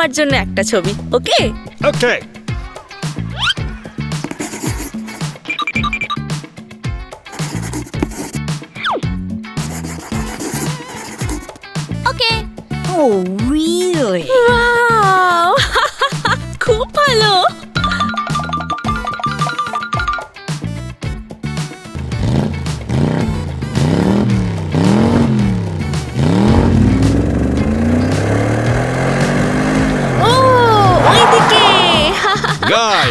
আমার জন্য একটা ছবি okay? Okay okay Oh, really? Wow খুব ভালো।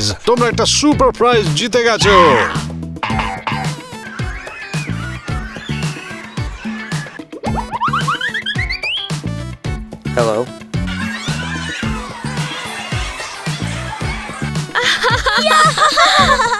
গাইজ তোমরা একটা সুপার প্রাইজ জিতে গেছো Hello. এটা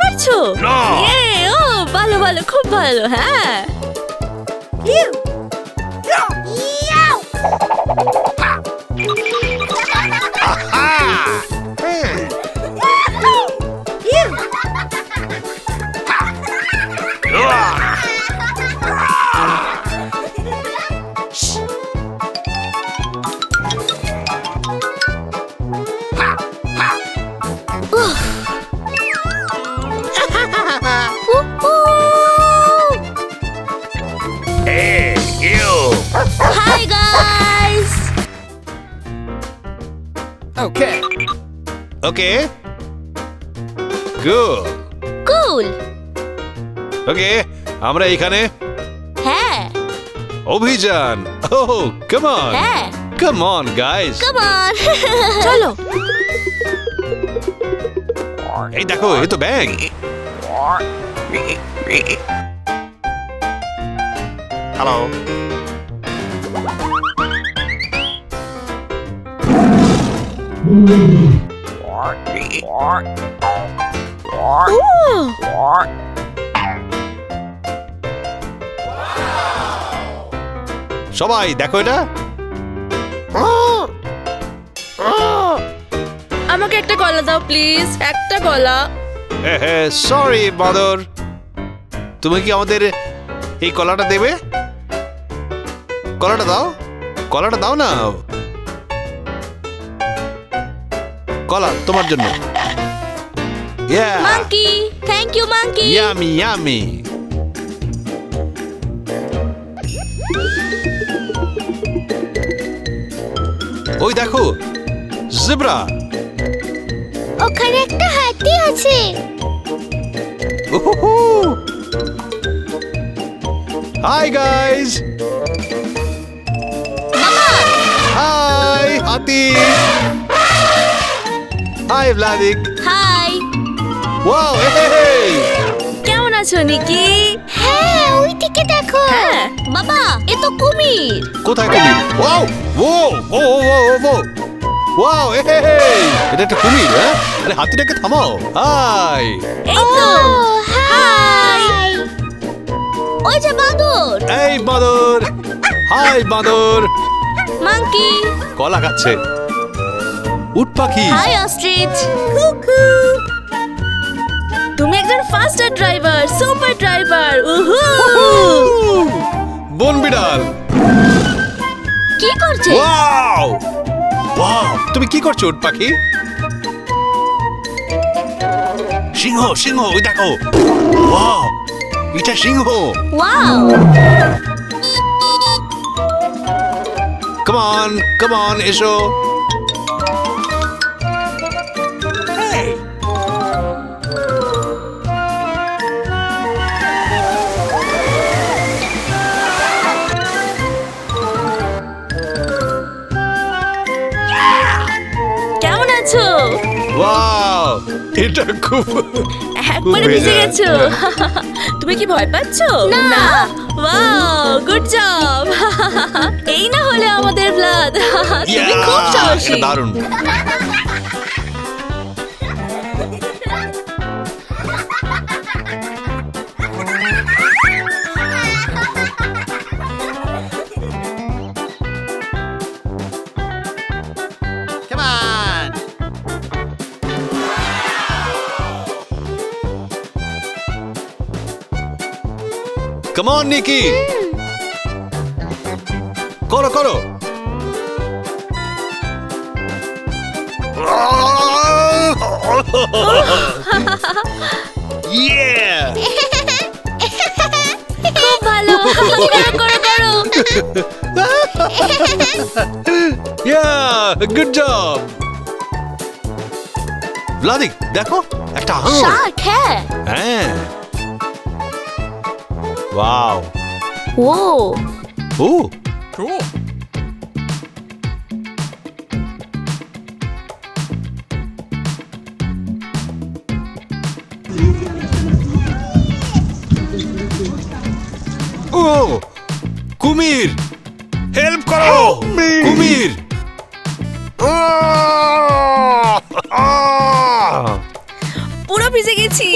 পারছ? না। ইয়ে ও ভালো ভালো খুব ভালো হ্যাঁ। Hey, Okay. Okay. Good. Cool! ওকে আমরা এখানে হ্যাঁ অভিযান ও কাম অন হ্যাঁ come on guys Come on! চলো এই দেখো এই তো ব্যাগ হ্যালো সবাই দেখো এটা। আমাকে একটা কলা দাও প্লিজ একটা কলা সরি বাদর। তুমি কি আমাদের এই কলাটা দেবে? কলাটা দাও। কলাটা দাও না। কলা তোমার জন্য. Monkey! Thank you, monkey! Yummy, yummy. ওই দেখো জেব্রা ওখানে একটা হাতি আছে হাই গাইস হাই হাতি হাই ভ্লাদিক হাই ওয়াও এই কেমন আছো নিকি? হ্যাঁ ওই দিকে দেখো। হ্যাঁ। বাবা এ তো কুমির। কোথায় কুমির? ওয়াও ও ও ও ও ও ওয়াও এই এটা একটা কুমির হ্যাঁ? আরে হাতিটাকে থামাও। হাই এই তো। হাই ওই যে বাদর এই বাঁদর হাই বাঁদর মাঙ্কি। কলা খাচ্ছে। উট পাখি। হাই অস্ট্রিচ তুমি একজন ফাস্টার ড্রাইভার সুপার ড্রাইভার উহু। বন বিড়াল কি করছে? ওয়াও। ওয়াও তুমি কি করছ উট পাখি? সিংহ সিংহ ওই দেখো। ওয়াও এটা সিংহ। Wow come on come on এসো। ওয়াও এটা খুব একবারে ভিজে গেছো। তুমি কি ভয় পাচ্ছো? না। ওয়াও গুড জব এই না হলে আমাদের ব্লাড তুমি খুব! সাহসী। দারুণ। কাম অন নিকি করো করো Yeah! খুব ভালো করো করো Yeah! Good job! ভ্লাদিক দেখো একটা শার্ক হ্যাঁ হ্যাঁ ওয়াও ও ও Cool. ও কুমির হেল্প করো কুমির! পুরো ভিজে গেছি।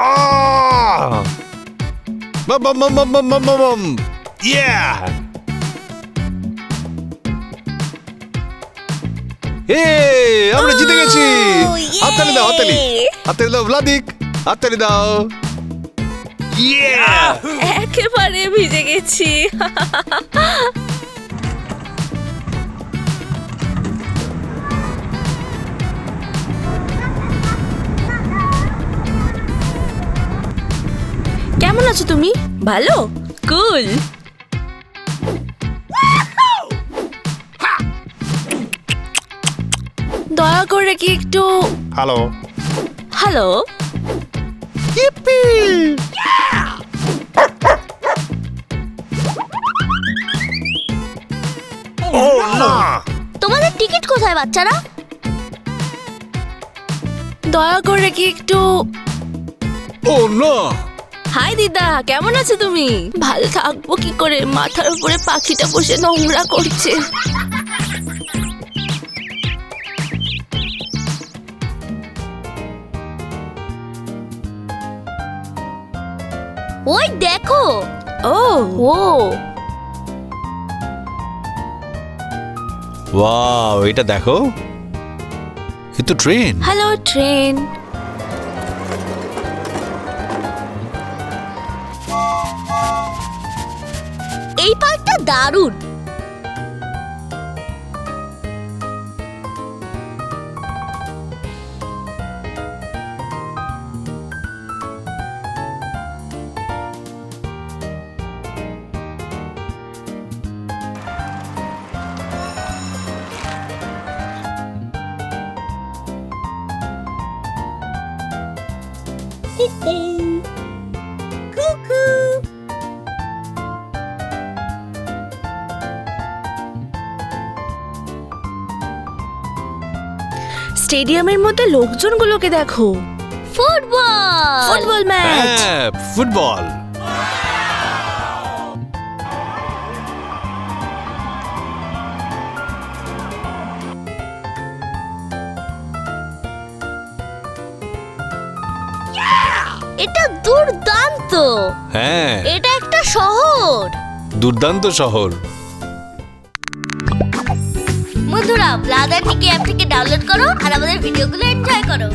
Ah! Bum, bum, bum, bum, bum, bum, bum. Yeah! এ আমরা জিতে গেছি। হাততালি দাও হাততালি। হাততালি দাও ভ্লাদিক হাততালি দাও। একেবারে ভিজে গেছি। কেমন আছো তুমি? ভালো? কুল দয়া করে কি একটু হ্যালো হ্যালো ও তোমাদের টিকিট কোথায় বাচ্চারা? দয়া করে কি একটু ও না হাই দিদা কেমন আছো তুমি? ভালো থাকব কি করে? মাথার উপরে পাখিটা বসে নোংরা করছে। ওই দেখো। ও। ও। ওয়াও এটা দেখো। এ তো ট্রেন। Hello train. এই পার্কটা দারুণ। স্টেডিয়ামের মধ্যে লোকজনগুলোকে দেখো। ফুটবল! Football match! হ্যাঁ ফুটবল। এটা দুর্দান্ত! হ্যাঁ। এটা একটা শহর! দুর্দান্ত শহর। বন্ধুরা ব্লাদার টিকে অ্যাপ থেকে ডাউনলোড করো আর আমাদের ভিডিওগুলো এনজয় করো।